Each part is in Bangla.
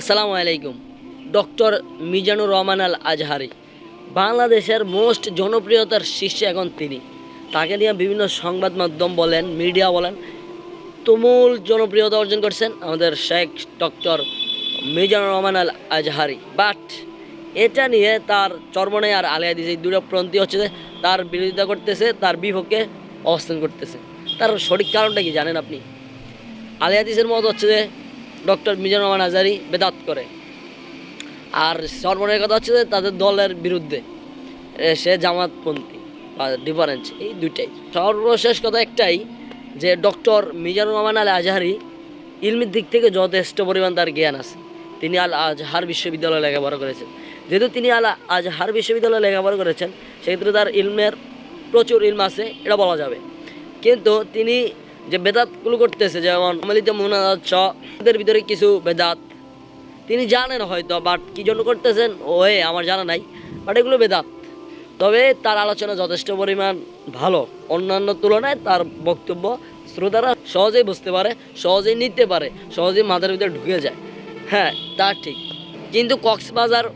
আসসালামু আলাইকুম। ডক্টর মিজানুর রহমান আল আজহারি বাংলাদেশের মোস্ট জনপ্রিয়তার শীর্ষে এখন তিনি। তাকে নিয়ে বিভিন্ন সংবাদ মাধ্যম বলেন, মিডিয়া বলেন, তুমুল জনপ্রিয়তা অর্জন করছেন আমাদের শেখ ডক্টর মিজানুর রহমান আল আজহারি বাট এটা নিয়ে তার চর্মনে আর আলিয়া এই দুটো প্রান্তি হচ্ছে যে, তার বিরোধিতা করতেছে, তার বিপক্ষে অবস্থান করতেছে। তার সঠিক কারণটা কি জানেন আপনি? আলিয়াদিসের মত হচ্ছে যে ডক্টর মিজানুর রহমান আজারি বেদাত করে। আর সর্বনের কথা হচ্ছে যে তাদের দলের বিরুদ্ধে সে জামাতপন্থী বা ডিফারেন্স এই দুইটাই। সর্বশেষ কথা একটাই যে ডক্টর মিজানুর রহমান আল আজহারি ইলমির দিক থেকে যথেষ্ট পরিমাণ তার জ্ঞান আছে। তিনি আল আজহার বিশ্ববিদ্যালয়ে লেখাপড়া করেছেন। যেহেতু তিনি আল আজহার বিশ্ববিদ্যালয়ে লেখাপড়া করেছেন, সেক্ষেত্রে তার ইলমের প্রচুর ইলম আছে, এটা বলা যাবে। কিন্তু তিনি যে বেদাতগুলো করতেছে, যেমন আমলিত মুনাদ এদের ভিতরে কিছু বেদাত। তিনি জানেন হয়তো বাট কী জন্য করতেছেন? ওয়ে আমার জানা নাই বাট এগুলো বেদাত। তবে তার আলোচনা যথেষ্ট পরিমাণ ভালো। অন্যান্য তুলনায় তার বক্তব্য শ্রোতারা সহজেই বুঝতে পারে, সহজেই নিতে পারে, সহজেই মাথার ভিতরে ঢুকে যায়। হ্যাঁ তা ঠিক। কিন্তু কক্সবাজার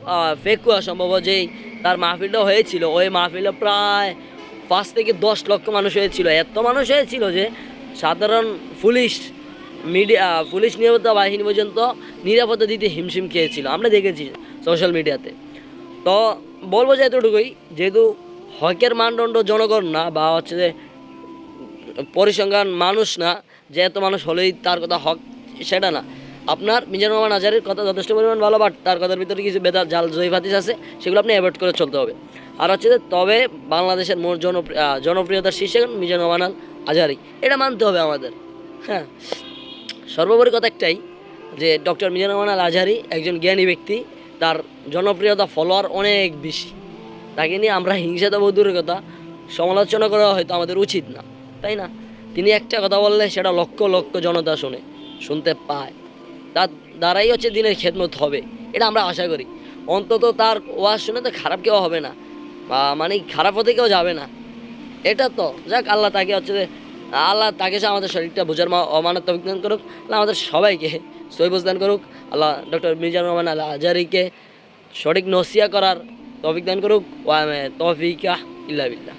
ফেকুয়া সম্ভব যেই তার মাহফিলটা হয়েছিল, ওই মাহফিলে প্রায় পাঁচ থেকে দশ লক্ষ মানুষ হয়েছিল। এত মানুষ হয়েছিল যে সাধারণ পুলিশ মিডিয়া, পুলিশ নিরাপত্তা বাহিনী পর্যন্ত নিরাপত্তা দিতে হিমশিম খেয়েছিল। আমরা দেখেছি সোশ্যাল মিডিয়াতে তো। বলব যে এতটুকুই, যেহেতু হকের মানদণ্ড জনগণ না বা হচ্ছে যে পরিসংখ্যান মানুষ না, যে এত মানুষ হলেই তার কথা হক, সেটা না। আপনার মিজান রহমান আজারের কথা যথেষ্ট পরিমাণ ভালো বাট তার কথার ভিতরে কিছু বেদার জাল জয়ফাতিস আছে, সেগুলো আপনি অ্যাভয়েড করে চলতে হবে। আর হচ্ছে তবে বাংলাদেশের মোট জনপ্রিয় জনপ্রিয়তার শীর্ষে মিজানুর রহমান আজারি, এটা মানতে হবে আমাদের। হ্যাঁ। সর্বোপরি কথা একটাই, যে ডক্টর মিজানুর রহমান আল আজহারি একজন জ্ঞানী ব্যক্তি, তার জনপ্রিয়তা ফলোয়ার অনেক বেশি। তাকে নিয়ে আমরা হিংসা তো দূরের কথা, সমালোচনা করা হয়তো আমাদের উচিত না, তাই না? তিনি একটা কথা বললে সেটা লক্ষ লক্ষ জনতা শুনে, শুনতে পায়। তার দ্বারাই হচ্ছে দিনের খেদমত হবে, এটা আমরা আশা করি। অন্তত তার ওয়াজ শুনে তো খারাপ কেউ হবে না মানে খারাপ হতে কেউ যাবে না। এটা তো। যাক, আল্লাহ তাকে হচ্ছে যে, আল্লাহ তাকে সে আমাদের শরীরটা বোঝার মা অমানত বিজ্ঞান করুক আল্লাহ আমাদের সবাইকে সই দান করুক, আল্লাহ ডক্টর মিজানুর রহমান আল্লাহ আজারিকে সঠিক নসিয়া করার তফিক দান করুক, ওয়া তফিকা, ইল্লা বিল্লাহ।